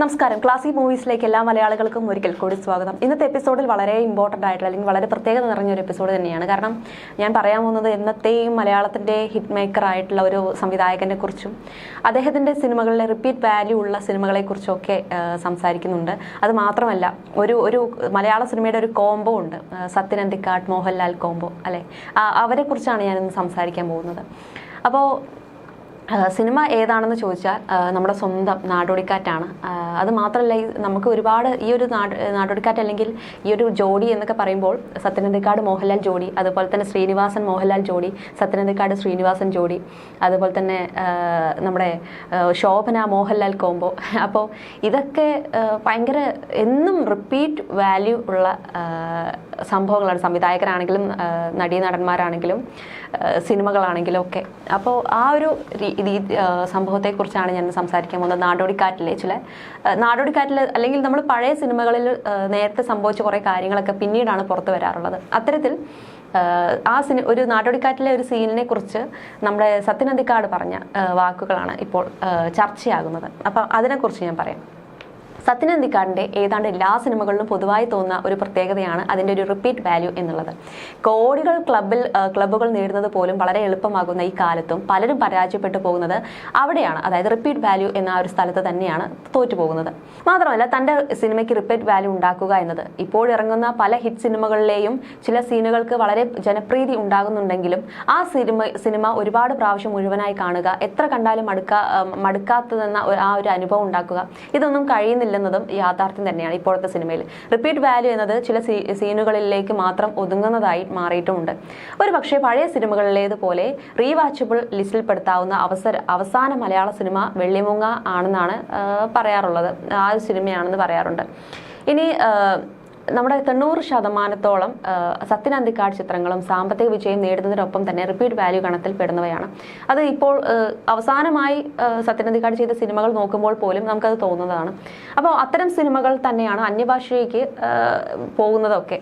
നമസ്കാരം. ക്ലാസിക് മൂവീസിലേക്ക് എല്ലാ മലയാളികൾക്കും ഒരിക്കൽ കൂടി സ്വാഗതം. ഇന്നത്തെ എപ്പിസോഡിൽ വളരെ ഇമ്പോർട്ടന്റ് ആയിട്ടുള്ള അല്ലെങ്കിൽ വളരെ പ്രത്യേകത നിറഞ്ഞ ഒരു എപ്പിസോഡ് തന്നെയാണ്. കാരണം ഞാൻ പറയാൻ പോകുന്നത് എന്നത്തെയും മലയാളത്തിന്റെ ഹിറ്റ് മേക്കർ ആയിട്ടുള്ള ഒരു സംവിധായകനെ കുറിച്ചും അദ്ദേഹത്തിന്റെ സിനിമകളിലെ റിപ്പീറ്റ് വാല്യൂ ഉള്ള സിനിമകളെക്കുറിച്ചൊക്കെ ഒക്കെ സംസാരിക്കുന്നുണ്ട്. അത് മാത്രമല്ല ഒരു ഒരു മലയാള സിനിമയുടെ ഒരു കോംബോ ഉണ്ട്. സത്യൻ അന്തിക്കാട് മോഹൻലാൽ കോംബോ അല്ലേ? അവരെക്കുറിച്ചാണ് ഞാനിന്ന് സംസാരിക്കാൻ പോകുന്നത്. അപ്പോൾ സിനിമ ഏതാണെന്ന് ചോദിച്ചാൽ നമ്മുടെ സ്വന്തം നാടോടിക്കാറ്റാണ്. അത് മാത്രമല്ല നമുക്ക് ഒരുപാട് ഈ ഒരു നാട് നാടോടിക്കാറ്റ് അല്ലെങ്കിൽ ഈ ഒരു ജോഡി എന്നൊക്കെ പറയുമ്പോൾ സത്യനന്ദിക്കാട് മോഹൻലാൽ ജോഡി അതുപോലെ തന്നെ ശ്രീനിവാസൻ മോഹൻലാൽ ജോഡി സത്യനന്ദിക്കാട് ശ്രീനിവാസൻ ജോഡി അതുപോലെ തന്നെ നമ്മുടെ ശോഭന മോഹൻലാൽ കോംബോ. അപ്പോൾ ഇതൊക്കെ ഭയങ്കര എന്നും റിപ്പീറ്റ് വാല്യൂ ഉള്ള സംഭവങ്ങളാണ്. സംവിധായകരാണെങ്കിലും നടീ നടന്മാരാണെങ്കിലും സിനിമകളാണെങ്കിലും ഒക്കെ. അപ്പോൾ ആ ഒരു രീ- ഈ സംഭവത്തെക്കുറിച്ചാണ് ഞാൻ സംസാരിക്കാൻ പോകുന്നത്. നാടോടിക്കാറ്റിലെ ചില നാടോടിക്കാറ്റിൽ അല്ലെങ്കിൽ നമ്മൾ പഴയ സിനിമകളിൽ നേരത്തെ സംഭവിച്ച കുറേ കാര്യങ്ങളൊക്കെ പിന്നീടാണ് പുറത്തു വരാറുള്ളത്. അത്തരത്തിൽ ആ സിനി ഒരു നാടോടിക്കാറ്റിലെ ഒരു സീനിനെ കുറിച്ച് നമ്മുടെ സത്യനന്ദിക്കാട് പറഞ്ഞ വാക്കുകളാണ് ഇപ്പോൾ ചർച്ചയാകുന്നത്. അപ്പം അതിനെക്കുറിച്ച് ഞാൻ പറയാം. സത്യനന്ദിക്കാടിന്റെ ഏതാണ്ട് എല്ലാ സിനിമകളിലും പൊതുവായി തോന്നുന്ന ഒരു പ്രത്യേകതയാണ് അതിന്റെ ഒരു റിപ്പീറ്റ് വാല്യൂ എന്നുള്ളത്. കോടികൾ ക്ലബിൽ ക്ലബ്ബുകൾ നേടുന്നത് പോലും വളരെ എളുപ്പമാകുന്ന ഈ കാലത്തും പലരും പരാജയപ്പെട്ടു പോകുന്നത് അവിടെയാണ്. അതായത് റിപ്പീറ്റ് വാല്യൂ എന്ന ആ ഒരു സ്ഥലത്ത് തന്നെയാണ് തോറ്റു പോകുന്നത് മാത്രമല്ല തന്റെ സിനിമയ്ക്ക് റിപ്പീറ്റ് വാല്യൂ ഉണ്ടാക്കുക എന്നത് ഇപ്പോൾ ഇറങ്ങുന്ന പല ഹിറ്റ് സിനിമകളിലെയും ചില സീനുകൾക്ക് വളരെ ജനപ്രീതി ഉണ്ടാകുന്നുണ്ടെങ്കിലും ആ സിനിമ സിനിമ ഒരുപാട് പ്രാവശ്യം മുഴുവനായി കാണുക എത്ര കണ്ടാലും മടുക്കാ മടുക്കാത്തതെന്ന ആ ഒരു അനുഭവം ഉണ്ടാക്കുക ഇതൊന്നും കഴിയുന്നില്ലെന്നതും യാഥാർത്ഥ്യം തന്നെയാണ് ഇപ്പോഴത്തെ സിനിമയിൽ. റിപ്പീറ്റ് വാല്യൂ എന്നത് ചില സീനുകളിലേക്ക് മാത്രം ഒതുങ്ങുന്നതായി മാറിയിട്ടുമുണ്ട്. ഒരു പക്ഷേ പഴയ സിനിമകളിലേതുപോലെ റീവാച്ചബിൾ ലിസ്റ്റിൽപ്പെടുത്താവുന്ന അവസര അവസാന മലയാള സിനിമ വെള്ളിമുങ്ങ ആണെന്നാണ് പറയാറുള്ളത്. ആ ഒരു സിനിമയാണെന്ന് പറയാറുണ്ട്. ഇനി നമ്മുടെ തൊണ്ണൂറ് ശതമാനത്തോളം ആ, ചിത്രങ്ങളും സാമ്പത്തിക വിജയം നേടുന്നതിനൊപ്പം തന്നെ റിപ്പീറ്റ് വാല്യൂ കണത്തിൽപ്പെടുന്നവയാണ് അത് ഇപ്പോൾ അവസാനമായി ആ, ചെയ്ത സിനിമകൾ നോക്കുമ്പോൾ പോലും നമുക്കത് തോന്നുന്നതാണ്. അപ്പോൾ അത്തരം സിനിമകൾ തന്നെയാണ് അന്യഭാഷയ്ക്ക് പോകുന്നതൊക്കെ.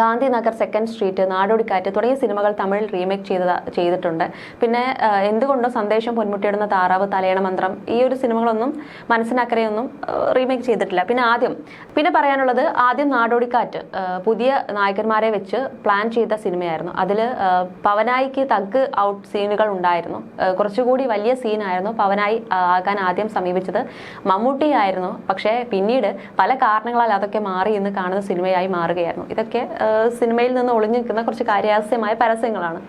ഗാന്ധിനഗർ സെക്കൻഡ് സ്ട്രീറ്റ് നാടോടിക്കാറ്റ് തുടങ്ങിയ സിനിമകൾ തമിഴിൽ റീമേക്ക് ചെയ്ത ചെയ്തിട്ടുണ്ട്. പിന്നെ എന്തുകൊണ്ടോ സന്ദേശം പൊന്മുട്ടിയിടുന്ന താറാവ് തലയണ മന്ത്രം ഈ ഒരു സിനിമകളൊന്നും മനസ്സിനക്കരയൊന്നും റീമേക്ക് ചെയ്തിട്ടില്ല. പിന്നെ ആദ്യം പിന്നെ പറയാനുള്ളത് ആദ്യം നാടോടിക്കാറ്റ് പുതിയ നായകന്മാരെ വെച്ച് പ്ലാൻ ചെയ്ത സിനിമയായിരുന്നു. അതിൽ പവനായിക്ക് തഗ് ഔട്ട് സീനുകൾ ഉണ്ടായിരുന്നു. കുറച്ചുകൂടി വലിയ സീനായിരുന്നു പവനായി ആകാൻ ആദ്യം സമീപിച്ചത്. മമ്മൂട്ടിയായിരുന്നു. പക്ഷേ പിന്നീട് പല കാരണങ്ങളാൽ അതൊക്കെ മാറി ഇന്ന് കാണുന്ന സിനിമയായി മാറുകയായിരുന്നു. ഇതൊക്കെ സിനിമയിൽ നിന്ന് ഒളിഞ്ഞിരിക്കുന്ന കുറച്ച് കാര്യാസ്യമായ പരസ്യങ്ങളാണ്.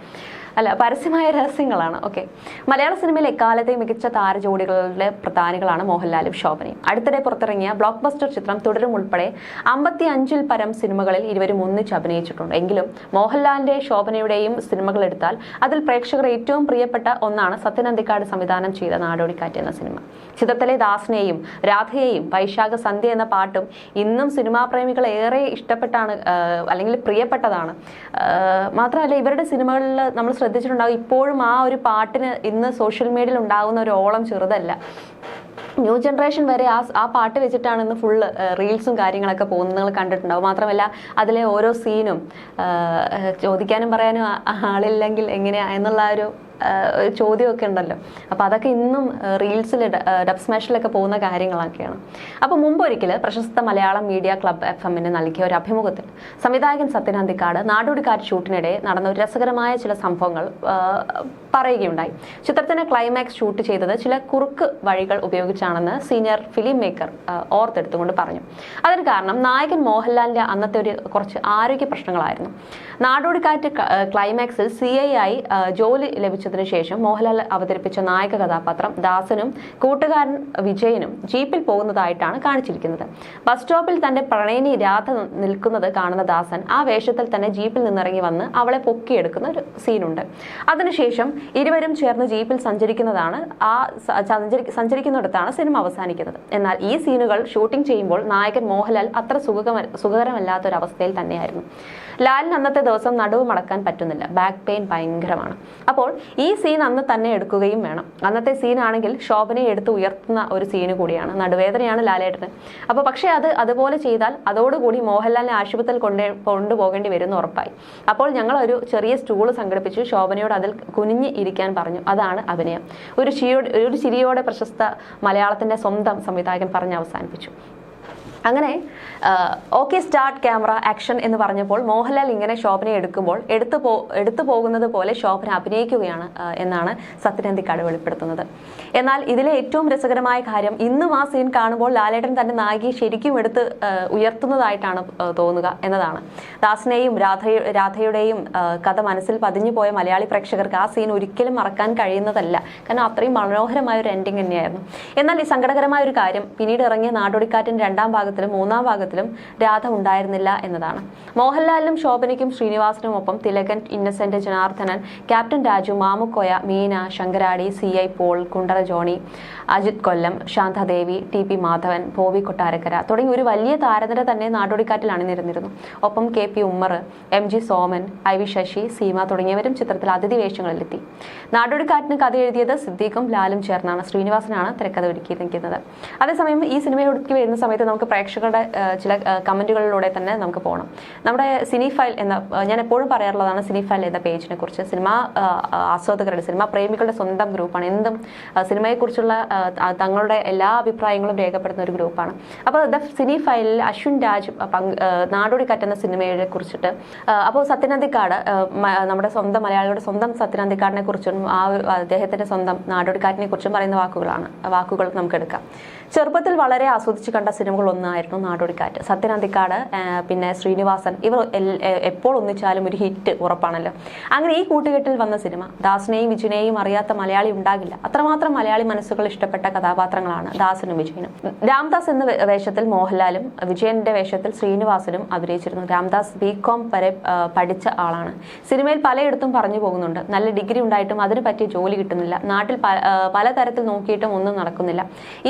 അല്ല പരസ്യമായ രഹസ്യങ്ങളാണ്. ഓക്കെ മലയാള സിനിമയിൽ എക്കാലത്തെ മികച്ച താരജോഡികളുടെ പ്രധാനികളാണ് മോഹൻലാലും ശോഭനയും. അടുത്തിടെ പുറത്തിറങ്ങിയ ബ്ലോക്ക് ബസ്റ്റർ ചിത്രം തുടരും ഉൾപ്പെടെ അമ്പത്തി അഞ്ചിൽ പരം സിനിമകളിൽ ഇരുവരും ഒന്നിച്ച് അഭിനയിച്ചിട്ടുണ്ട്. എങ്കിലും മോഹൻലാലിന്റെ ശോഭനയുടെയും സിനിമകൾ എടുത്താൽ അതിൽ പ്രേക്ഷകർ ഏറ്റവും പ്രിയപ്പെട്ട ഒന്നാണ് സത്യനന്ദിക്കാട് സംവിധാനം ചെയ്ത നാടോടിക്കാറ്റ് എന്ന സിനിമ. ചിത്രത്തിലെ ദാസിനെയും രാധയെയും വൈശാഖ സന്ധ്യ എന്ന പാട്ടും ഇന്നും സിനിമാ പ്രേമികൾ ഏറെ ഇഷ്ടപ്പെട്ടാണ് അല്ലെങ്കിൽ പ്രിയപ്പെട്ടതാണ്. മാത്രമല്ല ഇവരുടെ സിനിമകളിൽ നമ്മൾ ശ്രദ്ധിച്ചിട്ടുണ്ടാവും. ഇപ്പോഴും ആ ഒരു പാട്ടിന് ഇന്ന് സോഷ്യൽ മീഡിയയിൽ ഉണ്ടാകുന്ന ഒരു ഓളം ചെറുതല്ല. ന്യൂ ജനറേഷൻ വരെ ആ ആ പാട്ട് വെച്ചിട്ടാണ് ഇന്ന് ഫുള്ള് റീൽസും കാര്യങ്ങളൊക്കെ പോകുന്നത്. നിങ്ങൾ കണ്ടിട്ടുണ്ടാവും. മാത്രമല്ല അതിലെ ഓരോ സീനും ചോദിക്കാനും പറയാനും ആളില്ലെങ്കിൽ എങ്ങനെയാ എന്നുള്ള ഒരു ചോദ്യമൊക്കെ ഉണ്ടല്ലോ. അപ്പോൾ അതൊക്കെ ഇന്നും റീൽസിൽ ഡബ് സ്മാഷിലൊക്കെ പോകുന്ന കാര്യങ്ങളൊക്കെയാണ്. അപ്പോൾ മുമ്പൊരിക്കൽ പ്രശസ്ത മലയാളം മീഡിയ ക്ലബ് എഫ് എമ്മിന് നൽകിയ ഒരു അഭിമുഖത്തിൽ സംവിധായകൻ സത്യനാന്തിക്കാട് നാടോടിക്കാറ്റ് ഷൂട്ടിനിടെ നടന്ന ഒരു രസകരമായ ചില സംഭവങ്ങൾ പറയുകയുണ്ടായി. ചിത്രത്തിന് ക്ലൈമാക്സ് ഷൂട്ട് ചെയ്തത് ചില കുറുക്ക് വഴികൾ ഉപയോഗിച്ചാണെന്ന് സീനിയർ ഫിലിം മേക്കർ ഓർത്തെടുത്തുകൊണ്ട് പറഞ്ഞു. അതിന് കാരണം നായകൻ മോഹൻലാലിന്റെ അന്നത്തെ ഒരു കുറച്ച് ആരോഗ്യ പ്രശ്നങ്ങളായിരുന്നു. നാടോടിക്കാറ്റ് ക്ലൈമാക്സിൽ സി ഐ ആയി ജോലി ലഭിച്ചതിന് ശേഷം മോഹൻലാൽ അവതരിപ്പിച്ച നായക കഥാപാത്രം ദാസനും കൂട്ടുകാരൻ വിജയനും ജീപ്പിൽ പോകുന്നതായിട്ടാണ് കാണിച്ചിരിക്കുന്നത്. ബസ് സ്റ്റോപ്പിൽ തന്റെ പ്രണയിനി രാധ നിൽക്കുന്നത് കാണുന്ന ദാസൻ ആ വേഷത്തിൽ തന്നെ ജീപ്പിൽ നിന്നിറങ്ങി വന്ന് അവളെ പൊക്കിയെടുക്കുന്ന ഒരു സീനുണ്ട് അതിനുശേഷം ഇരുവരും ചേർന്ന് ജീപ്പിൽ സഞ്ചരിക്കുന്നതാണ് ആ സഞ്ചരിക്കുന്നിടത്താണ് സിനിമ അവസാനിക്കുന്നത്. എന്നാൽ ഈ സീനുകൾ ഷൂട്ടിംഗ് ചെയ്യുമ്പോൾ നായകൻ മോഹൻലാൽ അത്ര സുഖകരമല്ലാത്ത ഒരു അവസ്ഥയിൽ തന്നെയായിരുന്നു. ലാലിന് അന്നത്തെ ദിവസം നടുവ് മടക്കാൻ പറ്റുന്നില്ല. ബാക്ക് പെയിൻ ഭയങ്കരമാണ്. അപ്പോൾ ഈ സീൻ അന്ന് തന്നെ എടുക്കുകയും വേണം. അന്നത്തെ സീനാണെങ്കിൽ ശോഭനയെ എടുത്ത് ഉയർത്തുന്ന ഒരു സീന് കൂടിയാണ്. നടുവേദനയാണ് ലാലേട്ടന്. അപ്പോൾ പക്ഷേ അത് അതുപോലെ ചെയ്താൽ അതോടുകൂടി മോഹൻലാലിനെ ആശുപത്രിയിൽ കൊണ്ടേ കൊണ്ടുപോകേണ്ടി വരുമെന്ന് ഉറപ്പായി. അപ്പോൾ ഞങ്ങൾ ഒരു ചെറിയ സ്റ്റൂൾ സംഘടിപ്പിച്ചു ശോഭനയോട് അതിൽ കുനിഞ്ഞ് ഇരിക്കാൻ പറഞ്ഞു. അതാണ് അഭിനയം. ഒരു ചിരിയോടെ ഒരു ചിരിയോടെ പ്രശസ്ത മലയാളത്തിന്റെ സ്വന്തം സംവിധായകൻ പറഞ്ഞ് അവസാനിപ്പിച്ചു. അങ്ങനെ ഓക്കെ സ്റ്റാർട്ട് ക്യാമറ ആക്ഷൻ എന്ന് പറഞ്ഞപ്പോൾ മോഹൻലാൽ ഇങ്ങനെ ശോഭന എടുക്കുമ്പോൾ എടുത്തു പോ എടുത്തു പോകുന്നത് പോലെ ശോഭന അഭിനയിക്കുകയാണ് എന്നാണ് സത്യനന്ദിക്കാട് വെളിപ്പെടുത്തുന്നത്. എന്നാൽ ഇതിലെ ഏറ്റവും രസകരമായ കാര്യം ഇന്നും ആ സീൻ കാണുമ്പോൾ ലാലേട്ടൻ തന്റെ നായികയെ ശരിക്കും എടുത്ത് ഉയർത്തുന്നതായിട്ടാണ് തോന്നുക എന്നതാണ്. ദാസിനെയും രാധ രാധയുടെയും കഥ മനസ്സിൽ പതിഞ്ഞു പോയ മലയാളി പ്രേക്ഷകർക്ക് ആ സീൻ ഒരിക്കലും മറക്കാൻ കഴിയുന്നതല്ല. കാരണം അത്രയും മനോഹരമായ ഒരു എൻഡിങ് തന്നെയായിരുന്നു. എന്നാൽ ഈ സങ്കടകരമായ ഒരു കാര്യം പിന്നീട് ഇറങ്ങിയ നാടോടിക്കാറ്റിന്റെ രണ്ടാം ഭാഗത്തിലും മൂന്നാം ഭാഗത്തിലും രാധ ഉണ്ടായിരുന്നില്ല എന്നതാണ്. മോഹൻലാലിനും ശോഭനയ്ക്കും ശ്രീനിവാസനും ഒപ്പം Thilakan Innocent Janardhanan captain Raju Mamukkoya Meena Sankaradi C I Paul Kundara Johnny Ajith Kollam Santhadevi T P Madhavan Bobby Kottarakkara തുടങ്ങി ഒരു വലിയ താരനിര തന്നെ നാടോടിക്കാറ്റിൽ അണിനിരുന്നിരുന്നു ഒപ്പം K P Ummer M G Soman I V Sasi Seema തുടങ്ങിയവരും ചിത്രത്തിൽ അതിഥി വേഷങ്ങളിലെത്തി. നാടോടിക്കാറ്റിന് കഥ എഴുതിയത് സിദ്ദീഖും ലാലും ചേർന്നാണ്. ശ്രീനിവാസനാണ് തിരക്കഥ ഒരുക്കിയിരിക്കുന്നത്. അതേസമയം ഈ സിനിമ ഒടുക്കി വരുന്ന സമയത്ത് നമുക്ക് പ്രേക്ഷകരുടെ ചില കമന്റുകളിലൂടെ തന്നെ നമുക്ക് പോകണം നമ്മുടെ സിനി ഫയൽ എന്ന ഞാൻ എപ്പോഴും പറയാറുള്ളതാണ് സിനി ഫയൽ എന്ന പേജിനെ കുറിച്ച് സിനിമ ആസ്വാദകരുടെ സിനിമ പ്രേമികളുടെ സ്വന്തം ഗ്രൂപ്പാണ്. എന്തും സിനിമയെക്കുറിച്ചുള്ള തങ്ങളുടെ എല്ലാ അഭിപ്രായങ്ങളും രേഖപ്പെടുത്തുന്ന ഒരു ഗ്രൂപ്പാണ്. അപ്പോൾ ദ സിനി ഫയലിൽ അശ്വിൻ രാജ് പങ്ക് കറ്റുന്ന സിനിമയെ കുറിച്ചിട്ട് അപ്പോൾ സത്യനന്ദിക്കാട് നമ്മുടെ സ്വന്തം മലയാളികളുടെ സ്വന്തം സത്യനന്ദിക്കാടിനെ കുറിച്ചും ആ അദ്ദേഹത്തിന്റെ സ്വന്തം നാടോടിക്കാറ്റിനെ കുറിച്ചും പറയുന്ന വാക്കുകളാണ് വാക്കുകൾ നമുക്ക് എടുക്കാം ചെറുപ്പത്തിൽ വളരെ ആസ്വദിച്ച് കണ്ട സിനിമകൾ ഒന്നായിരുന്നു നാടോടിക്കാറ്റ് സത്യനന്ദിക്കാട് പിന്നെ ശ്രീനിവാസൻ ഇവർ എപ്പോൾ ഒന്നിച്ചാലും ഒരു ഹിറ്റ് ഉറപ്പാണല്ലോ. അങ്ങനെ ഈ കൂട്ടുകെട്ടിൽ വന്ന സിനിമ ദാസിനെയും വിജയനെയും അറിയാത്ത മലയാളി ഉണ്ടാകില്ല. അത്രമാത്രം മലയാളി മനസ്സുകൾ ഇഷ്ടപ്പെട്ട കഥാപാത്രങ്ങളാണ് ദാസനും വിജയനും രാംദാസ് എന്ന വേഷത്തിൽ മോഹൻലാലും വിജയന്റെ വേഷത്തിൽ ശ്രീനിവാസനും അഭിനയിച്ചിരുന്നു. രാംദാസ് ബി കോം വരെ പഠിച്ച ആളാണ്. സിനിമയിൽ പലയിടത്തും പറഞ്ഞു പോകുന്നുണ്ട്. നല്ല ഡിഗ്രി ഉണ്ടായിട്ടും അതിന് പറ്റിയ ജോലി കിട്ടുന്നില്ല. നാട്ടിൽ പലതരത്തിൽ നോക്കിയിട്ടും ഒന്നും നടക്കുന്നില്ല.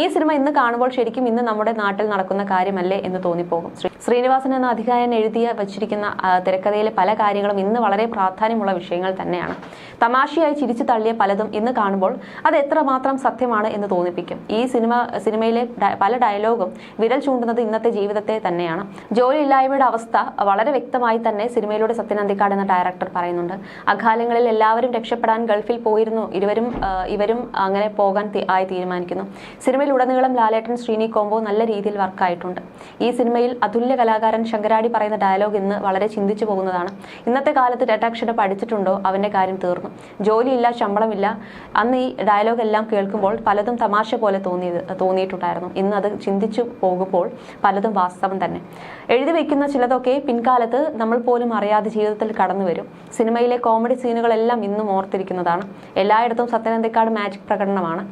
ഈ സിനിമ ഇന്ന് കാണുമ്പോൾ ശരിക്കും ഇന്ന് നമ്മുടെ നാട്ടിൽ നടക്കുന്ന കാര്യമല്ലേ എന്ന് തോന്നിപ്പോകും. ശ്രീ- ശ്രീനിവാസൻ എന്ന അധികാരൻ എഴുതിയ വച്ചിരിക്കുന്ന തിരക്കഥയിലെ പല കാര്യങ്ങളും ഇന്ന് വളരെ പ്രാധാന്യമുള്ള വിഷയങ്ങൾ തന്നെയാണ്. തമാശയായി ചിരിച്ചു തള്ളിയ പലതും ഇന്ന് കാണുമ്പോൾ അത് എത്രമാത്രം സത്യമാണ് എന്ന് തോന്നിപ്പിക്കും. ഈ സിനിമ സിനിമയിലെ പല ഡയലോഗും വിരൽ ചൂണ്ടുന്നത് ഇന്നത്തെ ജീവിതത്തെ തന്നെയാണ്. ജോലിയില്ലായ്മയുടെ അവസ്ഥ വളരെ വ്യക്തമായി തന്നെ സിനിമയിലൂടെ സത്യനന്ദിക്കാട് എന്ന ഡയറക്ടർ പറയുന്നുണ്ട്. അകാലങ്ങളിൽ എല്ലാവരും രക്ഷപ്പെടാൻ ഗൾഫിൽ പോയിരുന്നു. ഇരുവരും ഇവരും അങ്ങനെ പോകാൻ ആയി തീരുമാനിക്കുന്നു. സിനിമയിൽ ഉടനീളം ലാലേട്ടൻ ശ്രീനി കോംബോ നല്ല രീതിയിൽ വർക്കായിട്ടുണ്ട് ഈ സിനിമയിൽ അതുല്യ കലാകാരൻ ശങ്കരാടി പറയുന്ന ഡയലോഗ് ഇന്ന് വളരെ ചിന്തിച്ചു പോകുന്നതാണ്. ഇന്നത്തെ കാലത്ത് രണ്ടാക്ഷരം പഠിച്ചിട്ടുണ്ടോ? അവന്റെ കാര്യം തീർന്നു. ജോലിയില്ല ശമ്പളമില്ല. അന്ന് ഈ ഡയലോഗ് എല്ലാം കേൾക്കുമ്പോൾ പലതും തമാശ പോലെ തോന്നിയത് തോന്നിയിട്ടുണ്ടായിരുന്നു. ഇന്ന് അത് ചിന്തിച്ചു പോകുമ്പോൾ പലതും വാസ്തവം തന്നെ. എഴുതി വെക്കുന്ന ചിലതൊക്കെ പിൻകാലത്ത് നമ്മൾ പോലും അറിയാതെ ജീവിതത്തിൽ കടന്നു വരും. സിനിമയിലെ കോമഡി സീനുകളെല്ലാം ഇന്നും ഓർത്തിരിക്കുന്നതാണ്. എല്ലായിടത്തും സത്യനന്ദിക്കാട് മാജിക് പ്രകടനമാണ്.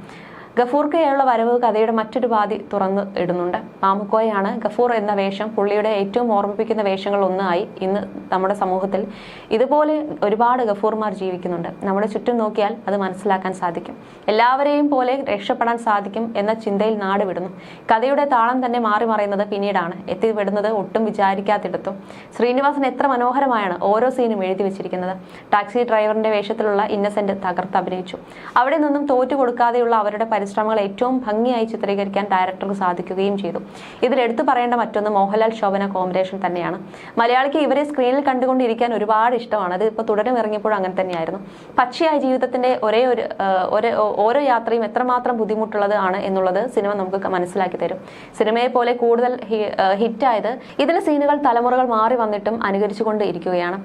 ഗഫൂർക്കയുള്ള വരവ് കഥയുടെ മറ്റൊരു പാതി തുറന്ന് ഇടുന്നുണ്ട്. പാമുക്കോയാണ് ഗഫൂർ എന്ന വേഷം പുള്ളിയുടെ ഏറ്റവും ഓർമ്മിപ്പിക്കുന്ന വേഷങ്ങൾ ഒന്നായി ഇന്ന് നമ്മുടെ സമൂഹത്തിൽ ഇതുപോലെ ഒരുപാട് ഗഫൂർമാർ ജീവിക്കുന്നുണ്ട്. നമ്മുടെ ചുറ്റും നോക്കിയാൽ അത് മനസ്സിലാക്കാൻ സാധിക്കും. എല്ലാവരെയും പോലെ രക്ഷപ്പെടാൻ സാധിക്കും എന്ന ചിന്തയിൽ നാട് വിടുന്നു. കഥയുടെ താളം തന്നെ മാറി മറയുന്നത് പിന്നീടാണ്. എത്തിവിടുന്നത് ഒട്ടും വിചാരിക്കാത്തിടത്തും. ശ്രീനിവാസൻ എത്ര മനോഹരമായാണ് ഓരോ സീനും എഴുതി വെച്ചിരിക്കുന്നത്. ടാക്സി ഡ്രൈവറിന്റെ വേഷത്തിലുള്ള ഇന്നസെന്റ് തകർത്ത് അഭിനയിച്ചു. അവിടെ നിന്നും തോറ്റു കൊടുക്കാതെയുള്ള അവരുടെ പരിശ്രമങ്ങൾ ഏറ്റവും ഭംഗിയായി ചിത്രീകരിക്കാൻ ഡയറക്ടർക്ക് സാധിക്കുകയും ചെയ്തു. ഇതിൽ എടുത്തു പറയേണ്ട മറ്റൊന്ന് മോഹൻലാൽ ശോഭന കോമ്പിനേഷൻ തന്നെയാണ്. മലയാളിക്ക് ഇവരെ സ്ക്രീനിൽ കണ്ടുകൊണ്ടിരിക്കാൻ ഒരുപാട് ഇഷ്ടമാണ്. അത് ഇപ്പോൾ തുടരും ഇറങ്ങിയപ്പോഴും അങ്ങനെ തന്നെയായിരുന്നു. പച്ചയായ ജീവിതത്തിന്റെ ഒരേ ഒരു ഓരോ യാത്രയും എത്രമാത്രം ബുദ്ധിമുട്ടുള്ളത് ആണ് എന്നുള്ളത് സിനിമ നമുക്ക് മനസ്സിലാക്കി തരും. സിനിമയെ പോലെ കൂടുതൽ ഹിറ്റായത് ഇതിലെ സീനുകൾ തലമുറകൾ മാറി വന്നിട്ടും അനുകരിച്ചുകൊണ്ട് ഇരിക്കുകയാണ്.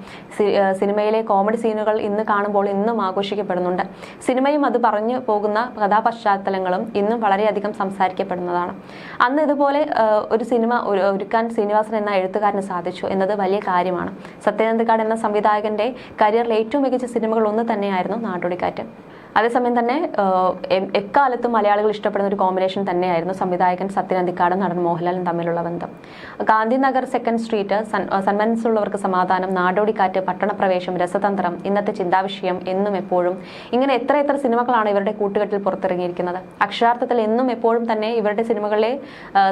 സിനിമയിലെ കോമഡി സീനുകൾ ഇന്ന് കാണുമ്പോൾ ഇന്നും ആഘോഷിക്കപ്പെടുന്നുണ്ട്. സിനിമയും അത് പറഞ്ഞു പോകുന്ന കഥാപശ്ചാത്തലങ്ങളും ഇന്നും വളരെയധികം സംസാരിക്കപ്പെടുന്നതാണ്. അന്ന് ഇതുപോലെ ഒരു സിനിമ ഒരു- ഒരുക്കാൻ ശ്രീനിവാസൻ എന്ന എഴുത്തുകാരന് സാധിച്ചു എന്നത് വലിയ കാര്യമാണ്. സത്യനന്ദക്കാട് എന്ന സംവിധായകന്റെ കരിയറിലെ ഏറ്റവും മികച്ച സിനിമകൾ ഒന്ന് തന്നെയായിരുന്നു നാടോടിക്കാറ്റ്. അതേസമയം തന്നെ എക്കാലത്തും മലയാളികൾ ഇഷ്ടപ്പെടുന്ന ഒരു കോമ്പിനേഷൻ തന്നെയായിരുന്നു സംവിധായകൻ സത്യൻ നടൻ മോഹൻലാലും തമ്മിലുള്ള ബന്ധം. ഗാന്ധിനഗർ സെക്കൻഡ് സ്ട്രീറ്റ് സന്മനസ്സുള്ളവർക്ക് സമാധാനം നാടോടിക്കാറ്റ് പട്ടണപ്രവേശം രസതന്ത്രം ഇന്നത്തെ ചിന്താവിഷയം എന്നും എപ്പോഴും ഇങ്ങനെ എത്ര എത്ര സിനിമകളാണ് ഇവരുടെ കൂട്ടുകെട്ടിൽ പുറത്തിറങ്ങിയിരിക്കുന്നത്. അക്ഷരാർത്ഥത്തിൽ എന്നും എപ്പോഴും തന്നെ ഇവരുടെ സിനിമകളിലെ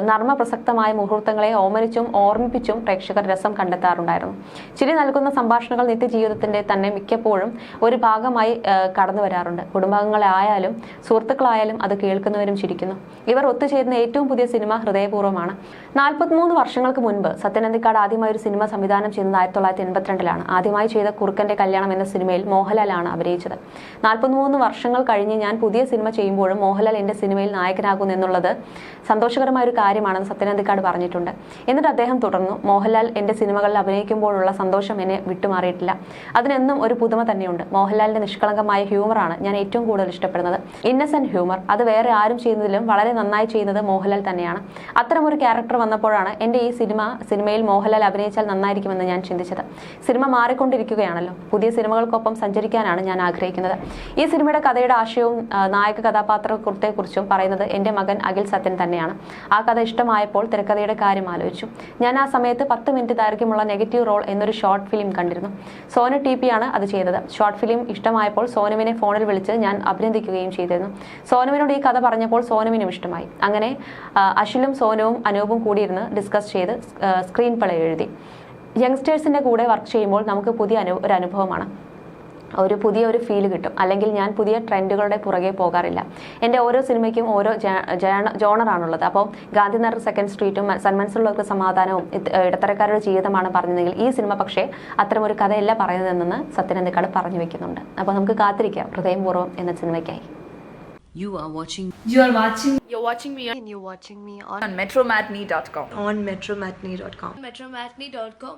നർമ്മ നർമ്മപ്രസക്തമായ മുഹൂർത്തങ്ങളെ ഓമനിച്ചും ഓർമ്മിപ്പിച്ചും പ്രേക്ഷകർ രസം കണ്ടെത്താറുണ്ടായിരുന്നു. ചിരി നൽകുന്ന സംഭാഷണങ്ങൾ നിത്യജീവിതത്തിന്റെ തന്നെ മിക്കപ്പോഴും ഒരു ഭാഗമായി കടന്നു വരാറുണ്ട് കുടുംബാംഗങ്ങളായാലും സുഹൃത്തുക്കളായാലും അത് കേൾക്കുന്നവരും ചിരിക്കുന്നു. ഇവർ ഒത്തുചേരുന്ന ഏറ്റവും പുതിയ സിനിമ ഹൃദയപൂർവമാണ്. നാൽപ്പത്തിമൂന്ന് വർഷങ്ങൾക്ക് മുൻപ് സത്യനന്ദിക്കാട് ആദ്യമായി ഒരു സിനിമ സംവിധാനം ചെയ്യുന്നത് ആയിരത്തി തൊള്ളായിരത്തി എൺപത്തിരണ്ടിലാണ് ആദ്യമായി ചെയ്ത കുറുക്കന്റെ കല്യാണം എന്ന സിനിമയിൽ മോഹൻലാലാണ് അഭിനയിച്ചത്. നാൽപ്പത്തിമൂന്ന് വർഷങ്ങൾ കഴിഞ്ഞ് ഞാൻ പുതിയ സിനിമ ചെയ്യുമ്പോഴും മോഹൻലാൽ എന്റെ സിനിമയിൽ നായകനാകുന്നു എന്നുള്ളത് സന്തോഷകരമായ ഒരു കാര്യമാണെന്ന് സത്യനന്ദിക്കാട് പറഞ്ഞിട്ടുണ്ട്. എന്നിട്ട് അദ്ദേഹം തുടർന്നു. മോഹൻലാൽ എന്റെ സിനിമകളിൽ അഭിനയിക്കുമ്പോഴുള്ള സന്തോഷം എന്നെ വിട്ടുമാറിയിട്ടില്ല. അതിനെന്നും ഒരു പുതുമ തന്നെയുണ്ട്. മോഹൻലാലിന്റെ നിഷ്കളങ്കമായ ഹ്യൂമറാണ് ഞാൻ ഏറ്റവും കൂടുതൽ ഇഷ്ടപ്പെടുന്നത്. ഇന്നസെന്റ് ഹ്യൂമർ അത് വേറെ ആരും ചെയ്യുന്നതിലും വളരെ നന്നായി ചെയ്യുന്നത് മോഹൻലാൽ തന്നെയാണ്. അത്തരമൊരു ക്യാരക്ടർ വന്നപ്പോഴാണ് എന്റെ ഈ സിനിമ സിനിമയിൽ മോഹൻലാൽ അഭിനയിച്ചാൽ നന്നായിരിക്കുമെന്ന് ഞാൻ ചിന്തിച്ചത്. സിനിമ മാറിക്കൊണ്ടിരിക്കുകയാണല്ലോ. പുതിയ സിനിമകൾക്കൊപ്പം സഞ്ചരിക്കാനാണ് ഞാൻ ആഗ്രഹിക്കുന്നത്. ഈ സിനിമയുടെ കഥയുടെ ആശയവും നായക കഥാപാത്രത്തെക്കുറിച്ചും പറയുന്നത് എന്റെ മകൻ അഖിൽ സത്യൻ തന്നെയാണ്. ആ കഥ ഇഷ്ടമായപ്പോൾ തിരക്കഥയുടെ കാര്യം ആലോചിച്ചു. ഞാൻ ആ സമയത്ത് പത്ത് മിനിറ്റ് ദൈർഘ്യമുള്ള നെഗറ്റീവ് റോൾ എന്നൊരു ഷോർട്ട് ഫിലിം കണ്ടിരുന്നു. സോനു ടി പിയാണ് അത് ചെയ്തത്. ഷോർട്ട് ഫിലിം ഇഷ്ടമായപ്പോൾ സോനുവിനെ ഫോണിൽ വിളിച്ച് ഞാൻ അഭിനന്ദിക്കുകയും ചെയ്തിരുന്നു. സോനുവിനോട് ഈ കഥ പറഞ്ഞപ്പോൾ സോനുവിനും ഇഷ്ടമായി. അങ്ങനെ അശിലും സോനുവും അനൂപും കൂടിയിരുന്ന് ഡിസ്കസ് ചെയ്ത് സ്ക്രീൻ പ്ലേ എഴുതി. യങ്സ്റ്റേഴ്സിന്റെ കൂടെ വർക്ക് ചെയ്യുമ്പോൾ നമുക്ക് പുതിയ അനു ഒരു അനുഭവമാണ്. ഒരു പുതിയ ഒരു ഫീൽ കിട്ടും അല്ലെങ്കിൽ ഞാൻ പുതിയ ട്രെൻഡുകളുടെ പുറകെ പോകാറില്ല എന്റെ ഓരോ സിനിമയ്ക്കും ഓരോ ജോണറാണുള്ളത് അപ്പോൾ ഗാന്ധിനഗർ സെക്കൻഡ് സ്ട്രീറ്റും സന്മനസ്സുള്ളവർക്ക് സമാധാനവും ഇടത്തരക്കാരുടെ ജീവിതമാണ് പറഞ്ഞതെങ്കിൽ ഈ സിനിമ പക്ഷേ അത്തരമൊരു കഥയല്ല പറയുന്നതെന്ന് സത്യനന്ദിക്കാട് പറഞ്ഞു വെക്കുന്നുണ്ട് അപ്പോൾ നമുക്ക് കാത്തിരിക്കാം ഹൃദയപൂർവം എന്ന സിനിമയ്ക്കായി You are watching You are watching You're watching me on, and you're watching me on, on metromatney.com. on metromatney.com. Metromatney.com.